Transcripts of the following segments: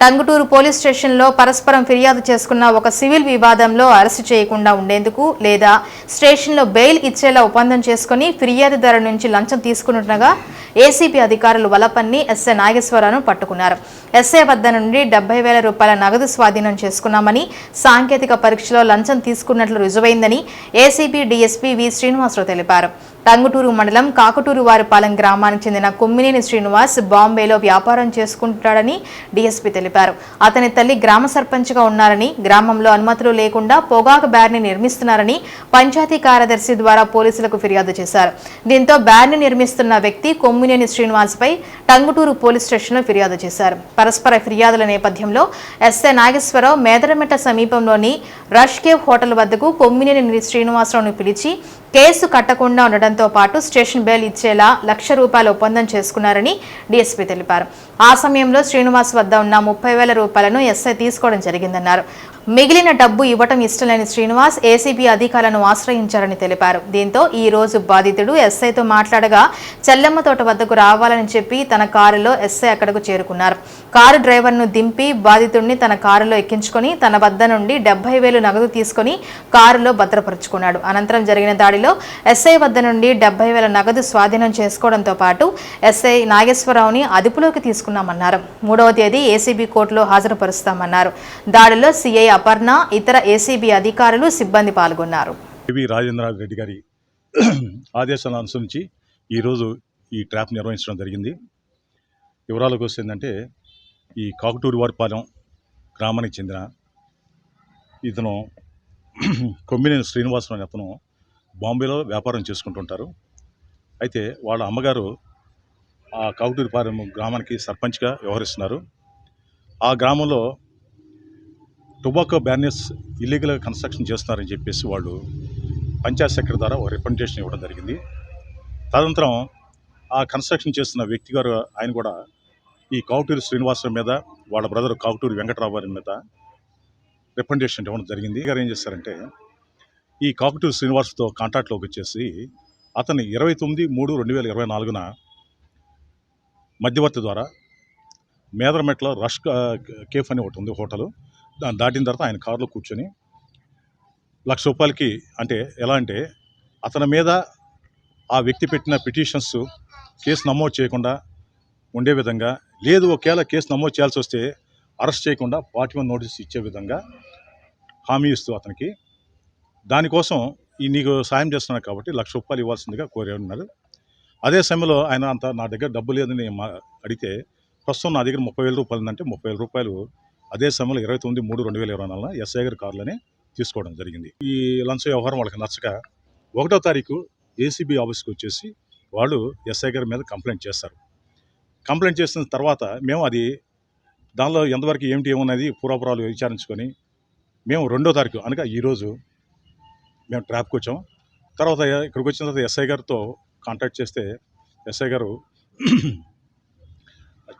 Tanguturu police స్టేషన్లో పరస్పరం ఫిర్యాదు చేసుకున్న ఒక సివిల్ వివాదంలో అరెస్టు చేయకుండా ఉండేందుకు లేదా స్టేషన్లో బెయిల్ ఇచ్చేలా ఒప్పందం చేసుకుని ఫిర్యాదుదారు నుంచి లంచం తీసుకుంటుండగా ఏసీపీ అధికారులు వలపన్ని ఎస్ఐ నాగేశ్వరరావును పట్టుకున్నారు. ఎస్ఐ వద్ద నుండి డెబ్బై వేల రూపాయల నగదు స్వాధీనం చేసుకున్నామని సాంకేతిక పరీక్షలో లంచం తీసుకున్నట్లు రుజువైందని ఏసీపీ డీఎస్పీ వి శ్రీనివాసరావు తెలిపారు. టంగుటూరు మండలం కాకటూరు వారిపాలెం గ్రామానికి చెందిన కొమ్మినేని శ్రీనివాస్ బాంబేలో వ్యాపారం చేసుకుంటాడని డీఎస్పీ తెలిపారు. అతని తల్లి గ్రామ సర్పంచ్గా ఉన్నారని గ్రామంలో అనుమతులు లేకుండా పొగాకు బ్యార్ని నిర్మిస్తున్నారని పంచాయతీ కార్యదర్శి ద్వారా పోలీసులకు ఫిర్యాదు చేశారు. దీంతో బ్యార్ని నిర్మిస్తున్న వ్యక్తి కొమ్మినేని శ్రీనివాస్పై టంగుటూరు పోలీస్ స్టేషన్లో ఫిర్యాదు చేశారు. పరస్పర ఫిర్యాదుల నేపథ్యంలో ఎస్ఐ నాగేశ్వరరావు మేదరమెట్ట సమీపంలోని రష్ కేవ్ హోటల్ వద్దకు కొమ్మినేని శ్రీనివాసరావును పిలిచి కేసు కట్టకుండా ఉండడంతో పాటు స్టేషన్ బెయిల్ ఇచ్చేలా లక్ష రూపాయల ఒప్పందం చేసుకున్నారని డీఎస్పీ తెలిపారు. ఆ సమయంలో శ్రీనివాస్ వద్ద ఉన్న ముప్పై వేల రూపాయలను ఎస్ఐ తీసుకోవడం జరిగిందన్నారు. మిగిలిన డబ్బు ఇవ్వటం ఇష్టం లేని శ్రీనివాస్ ఏసీబీ అధికారులను ఆశ్రయించారని తెలిపారు. దీంతో ఈ రోజు బాధితుడు ఎస్ఐతో మాట్లాడగా చెల్లమ్మ తోట వద్దకు రావాలని చెప్పి తన కారులో ఎస్ఐ అక్కడకు చేరుకున్నారు. కారు డ్రైవర్ను దింపి బాధితుడిని తన కారులో ఎక్కించుకొని తన వద్ద నుండి డెబ్బై వేలు నగదు తీసుకొని కారులో భద్రపరుచుకున్నాడు. అనంతరం జరిగిన దాడిలో ఎస్ఐ వద్ద నుండి డెబ్బై వేల నగదు స్వాధీనం చేసుకోవడంతో పాటు ఎస్ఐ నాగేశ్వరరావుని అదుపులోకి తీసుకున్నామన్నారు. మూడవ తేదీ ఏసీబీ కోర్టులో హాజరుపరుస్తామన్నారు. దాడిలో సిఐ అపర్ణ ఇతర ఏసీబీ అధికారులు సిబ్బంది పాల్గొన్నారు. పివి రాజేంద్ర రెడ్డి గారి ఆదేశాలను అనుసరించి ఈరోజు ఈ ట్రాప్ నిర్వహించడం జరిగింది. వివరాలకు వస్తుందంటే ఈ కాకుటూరు వారిపాలెం గ్రామానికి చెందిన ఇతను కొమ్మినేని శ్రీనివాసరావు అతను బాంబేలో వ్యాపారం చేసుకుంటుంటారు. అయితే వాళ్ళ అమ్మగారు ఆ కాకుటూరుపాలెం గ్రామానికి సర్పంచ్గా వ్యవహరిస్తున్నారు. ఆ గ్రామంలో టొబాకో బ్యానర్స్ ఇల్లీగల్గా కన్స్ట్రక్షన్ చేస్తున్నారని చెప్పేసి వాళ్ళు పంచాయత్ సెక్రటరీ ద్వారా ఒక రిప్రజెంటేషన్ ఇవ్వడం జరిగింది. తదనంతరం ఆ కన్స్ట్రక్షన్ చేస్తున్న వ్యక్తి గారు ఆయన కూడా ఈ కావుటూరి శ్రీనివాసరావు మీద వాళ్ళ బ్రదర్ కావుటూరి వెంకటరావు గారి మీద రిప్రజెంటేషన్ ఇవ్వడం జరిగింది. గారు ఏం చేస్తారంటే ఈ కాకుటూరి శ్రీనివాస్తో కాంటాక్ట్లోకి వచ్చేసి అతన్ని ఇరవై తొమ్మిది మూడు రెండు వేల ఇరవై నాలుగున మధ్యవర్తి ద్వారా మేదరమెట్లో రష్ కేఫ్ అని ఒకటి ఉంది హోటల్. దాన్ని దాటిన తర్వాత ఆయన కారులో కూర్చొని లక్ష రూపాయలకి అంటే ఎలా అంటే అతని మీద ఆ వ్యక్తి పెట్టిన పిటిషన్స్ కేసు నమోదు చేయకుండా ఉండే విధంగా లేదు ఒకవేళ కేసు నమోదు చేయాల్సి వస్తే అరెస్ట్ చేయకుండా పార్టీ వన్ నోటీస్ ఇచ్చే విధంగా హామీ ఇస్తూ అతనికి దానికోసం ఈ నీకు సాయం చేస్తున్నాను కాబట్టి లక్ష రూపాయలు ఇవ్వాల్సిందిగా కోరి ఉన్నారు అదే సమయంలో ఆయన అంత నా దగ్గర డబ్బు లేదని మా అడిగితే ప్రస్తుతం నా దగ్గర ముప్పై వేల రూపాయలు ఉందంటే ముప్పై వేల రూపాయలు అదే సమయంలో ఇరవై తొమ్మిది మూడు రెండు వేల ఇరవై నాలుగున ఎస్ఐ గారి కారులోనే తీసుకోవడం జరిగింది. ఈ లంచ వ్యవహారం వాళ్ళకి నచ్చక ఒకటో తారీఖు ఏసీబీ ఆఫీస్కి వచ్చేసి వాళ్ళు ఎస్ఐ గారి మీద కంప్లైంట్ చేస్తారు. కంప్లైంట్ చేసిన తర్వాత మేము అది దానిలో ఎంతవరకు ఏమిటి ఏమన్నది పూర్వపురాలు విచారించుకొని మేము రెండో తారీఖు అనగా ఈరోజు మేము ట్రాప్కి వచ్చాం. తర్వాత ఇక్కడికి వచ్చిన తర్వాత ఎస్ఐ గారితో కాంటాక్ట్ చేస్తే ఎస్ఐ గారు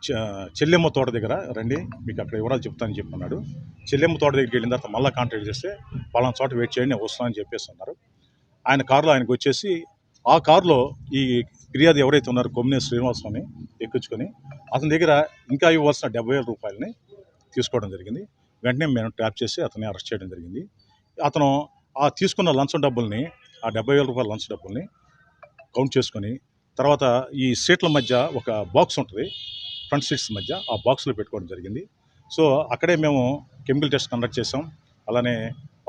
చె- చెల్లెమ్మ తోట దగ్గర రండి మీకు అక్కడ వివరాలు చెప్తానని చెప్పన్నాడు. చెల్లెమ్మ తోట దగ్గరికి వెళ్ళిన తర్వాత మళ్ళీ కాంటాక్ట్ చేస్తే పలానా చోట వెయిట్ చేయండి నేను వస్తానని చెప్పేసి అన్నారు. ఆయన కారులో ఆయనకు వచ్చేసి ఆ కారులో ఈ ఫిర్యాదు ఎవరైతే ఉన్నారో కొమ్మినే శ్రీనివాసరావుని ఎక్కించుకొని అతని దగ్గర ఇంకా ఇవ్వాల్సిన డెబ్బై వేల రూపాయలని తీసుకోవడం జరిగింది. వెంటనే మేము ట్రాప్ చేసి అతన్ని అరెస్ట్ చేయడం జరిగింది. అతను ఆ తీసుకున్న లంచం డబ్బుల్ని ఆ డెబ్బై వేల రూపాయల లంచ్ డబ్బుల్ని కౌంట్ చేసుకొని తర్వాత ఈ సీట్ల మధ్య ఒక బాక్స్ ఉంటుంది ఫ్రంట్ సీట్స్ మధ్య ఆ బాక్స్లో పెట్టుకోవడం జరిగింది. సో అక్కడే మేము కెమికల్ టెస్ట్ కండక్ట్ చేసాం అలానే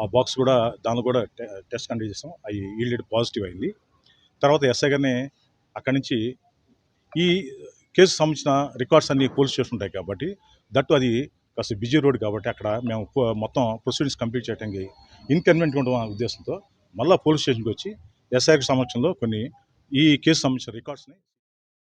ఆ బాక్స్ కూడా దానిలో కూడా టెస్ట్ కండక్ట్ చేసాం అవి ఈల్డెడ్ పాజిటివ్ అయింది. తర్వాత ఎస్ఐ గారిని అక్కడి నుంచి ఈ కేసు సంబంధించిన రికార్డ్స్ అన్ని పోలీస్ స్టేషన్ ఉంటాయి కాబట్టి దట్టు అది కాస్త బిజీ రోడ్ కాబట్టి అక్కడ మేము మొత్తం ప్రొసీడింగ్స్ కంప్లీట్ చేయడానికి ఇన్కన్వీనియంట్ ఉండడం ఉద్దేశంతో మళ్ళీ పోలీస్ స్టేషన్కి వచ్చి ఎస్ఐకి సమక్షంలో కొన్ని ఈ కేసు సంబంధించిన రికార్డ్స్ని